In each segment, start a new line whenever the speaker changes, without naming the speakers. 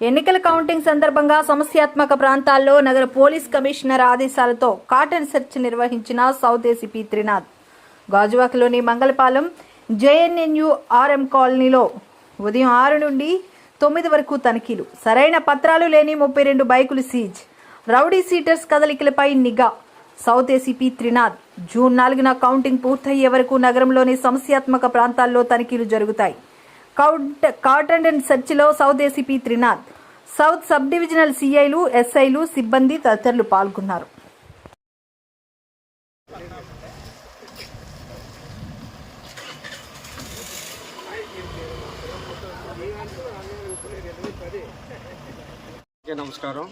ఎన్నికల కౌంటింగ్ సందర్భంగా సమస్యాత్మక ప్రాంతాల్లో నగర పోలీస్ కమిషనర్ ఆదేశాలతో కాటన్ సెర్చ్ నిర్వహించిన సౌత్ ఏసీపీ త్రినాథ్. గాజువాకలోని మంగళపాలెం జేఎన్ఎన్యు ఆర్ఎం కాలనీలో ఉదయం ఆరు నుండి తొమ్మిది వరకు తనిఖీలు. సరైన పత్రాలు లేని ముప్పై రెండు బైకులు సీజ్. రౌడీ సీటర్స్ కదలికలపై నిఘా. సౌత్ ఏసీపీ త్రినాథ్ జూన్ నాలుగున కౌంటింగ్ పూర్తయ్యే వరకు నగరంలోని సమస్యాత్మక ప్రాంతాల్లో తనిఖీలు జరుగుతాయి. కౌట్ cordon and సెర్చ్లో south ACP Trinath. South sub divisional సీఐలు ఎస్ఐలు సిబ్బంది తదితరులు పాల్గొన్నారు.
నమస్కారం.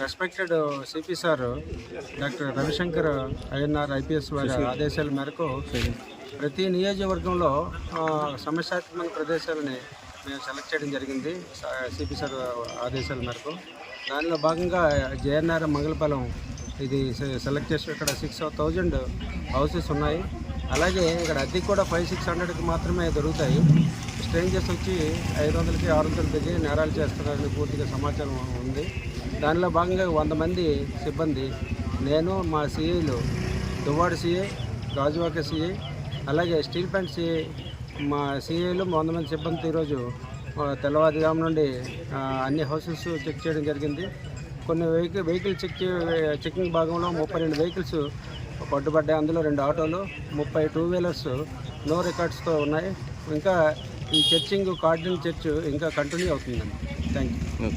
Respected CP sir doctor Ravishankar INR IPS వారి ఆదేశాల మేరకు ప్రతి నియోజకవర్గంలో సమస్యాత్మక ప్రదేశాలని మేము సెలెక్ట్ చేయడం జరిగింది సిపి సార్ ఆదేశాల మేరకు. దానిలో భాగంగా జేఎన్ఆర్ మంగళపాలెం ఇది సెలెక్ట్ చేసి ఇక్కడ సిక్స్ థౌజండ్ హౌసెస్ ఉన్నాయి. అలాగే ఇక్కడ అద్దెకి కూడా ఫైవ్ సిక్స్ హండ్రెడ్కి మాత్రమే దొరుకుతాయి. స్ట్రేంజర్స్ వచ్చి ఐదు వందలకి ఆరు వందలు తగ్గి నేరాలు చేస్తున్నారని పూర్తిగా సమాచారం ఉంది. దానిలో భాగంగా వంద మంది సిబ్బంది నేను మా సిఐలు దువ్వాడ సిఐ గాజువాక సిఐ అలాగే స్టీల్ ప్లాంట్ సిఐ మా సిఐలు వంద మంది సిబ్బంది ఈరోజు తెల్లవారుజాము నుండి అన్ని హౌసెస్ చెక్ చేయడం జరిగింది. కొన్ని వెహికల్ వెహికల్ చెక్ చెకింగ్ భాగంలో ముప్పై రెండు వెహికల్స్ పట్టుబడ్డాయి. అందులో రెండు ఆటోలు ముప్పై టూ వీలర్స్ నో రికార్డ్స్తో ఉన్నాయి. ఇంకా ఈ చర్చింగ్ కార్డినల్ చర్చ్ ఇంకా కంటిన్యూ అవుతుందండి. Thank you